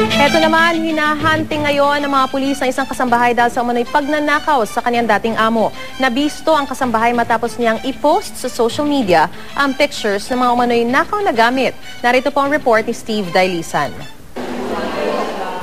Ito naman, hinahunting ngayon ng mga pulis ng isang kasambahay dahil sa umano'y pagnanakaw sa kanyang dating amo. Nabisto ang kasambahay matapos niyang i-post sa social media ang pictures ng mga umano'y nakaw na gamit. Narito po ang report ni Steve Dailisan.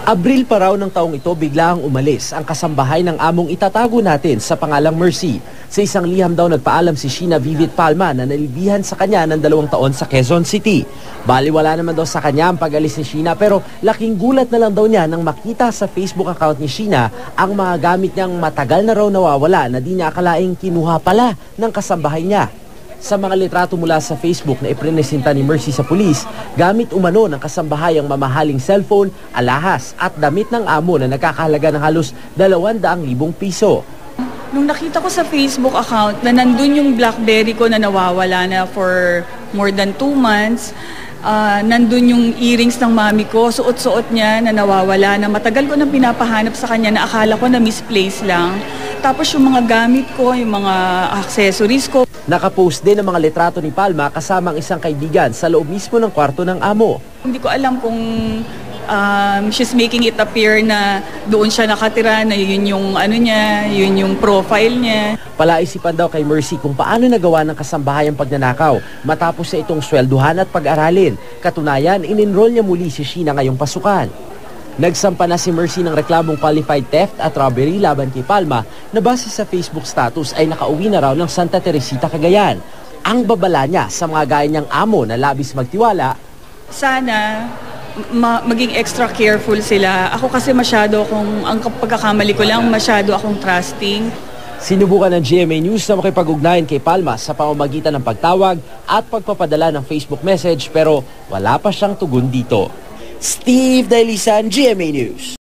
Abril pa raw ng taong ito biglang umalis ang kasambahay ng among itatago natin sa pangalang Mercy. Sa isang liham daw nagpaalam si Sheena Vivid Palma na nalibihan sa kanya ng dalawang taon sa Quezon City. Baliwala naman daw sa kanya ang pag-alis ni Sheena pero laking gulat na lang daw niya nang makita sa Facebook account ni Sheena ang mga gamit niyang matagal na raw nawawala na di niya akalaing kinuha pala ng kasambahay niya. Sa mga litrato mula sa Facebook na iprenesenta ni Mercy sa pulis, gamit umano ng kasambahay ang mamahaling cellphone, alahas at damit ng amo na nakakahalaga ng halos 200,000 piso. Nung nakita ko sa Facebook account na nandun yung Blackberry ko na nawawala na for more than two months, ah, nandun yung earrings ng mami ko, suot-suot niya na nawawala na matagal ko nang pinapahanap sa kanya na akala ko na misplace lang. Tapos yung mga gamit ko, yung mga accessories ko, Nakapost din ang mga litrato ni Palma kasama ang isang kaibigan sa loob mismo ng kwarto ng amo. hindi ko alam kung um, she's making it appear na doon siya nakatira, na yun yung ano niya, yun yung profile niya. Palaisipan daw kay Mercy kung paano nagawa ng kasambahay ang pagnanakaw matapos sa itong swelduhan at pag-aralin. Katunayan, in-enroll niya muli si Sheena ngayong pasukan. Nagsampa na si Mercy ng reklamong qualified theft at robbery laban kay Palma na base sa Facebook status ay nakauwi na raw ng Santa Teresita, Cagayan. Ang babala niya sa mga gaya niyang amo na labis magtiwala Sana ma- maging extra careful sila. Ako kasi masyado akong, ang pagkakamali ko lang, masyado akong trusting. Sinubukan ng GMA News na makipag-ugnayan kay Palma sa pamamagitan ng pagtawag at pagpapadala ng Facebook message pero wala pa siyang tugon dito. Steve Dailisan, GMA News.